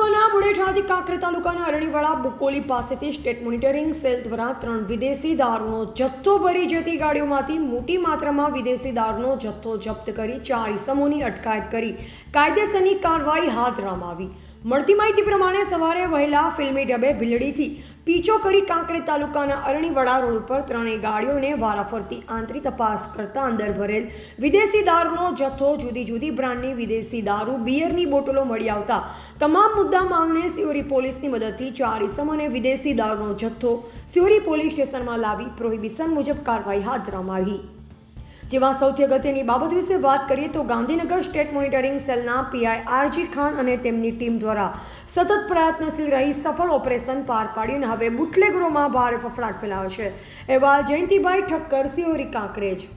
મૃતકોના મુડેઠાથી કાંકરે તાલુકાના અરણીવાળા બુકોલી પાસેથી સ્ટેટ મોનિટરિંગ સેલ દ્વારા ત્રણ વિદેશી દારૂનો જથ્થો ભરી જતી ગાડીઓમાંથી મોટી માત્રામાં વિદેશી દારૂનો જથ્થો જપ્ત કરી ચાર ઇસમોની અટકાયત કરી. કાયદેસરની કાર્યવાહી હાથ ધરવામાં આવી. મળતી માહિતી પ્રમાણે સવારે વહેલા ફિલ્મી ડબે ભીલડીથી પીછો કરી કાંકરે તાલુકાના અરણીવડા રોડ ઉપર ત્રણેય ગાડીઓને વારાફરતી આંતરિક તપાસ કરતા અંદર ભરેલ વિદેશી દારૂનો જથ્થો, જુદી જુદી બ્રાન્ડની વિદેશી દારૂ, બિયરની બોટલો મળી આવતા તમામ મુદ્દા માલને સિયોરી પોલીસની મદદથી ચાર ઇસમ અને વિદેશી દારૂનો જથ્થો સિયોરી પોલીસ સ્ટેશનમાં લાવી પ્રોહિબિશન મુજબ કાર્યવાહી હાથ ધરવામાં આવી. જેમાં સૌથી અગત્યની બાબત વિશે વાત કરીએ તો ગાંધીનગર સ્ટેટ મોનિટરિંગ સેલના પીઆઈ આરજી ખાન અને તેમની ટીમ દ્વારા સતત પ્રયત્નશીલ રહી સફળ ઓપરેશન પાર પાડ્યું અને હવે બુટલેગરોમાં ભારે ફફડાટ ફેલાયો છે. એવા જયંતિભાઈ ઠક્કર, સિયોરી કાંકરેજ.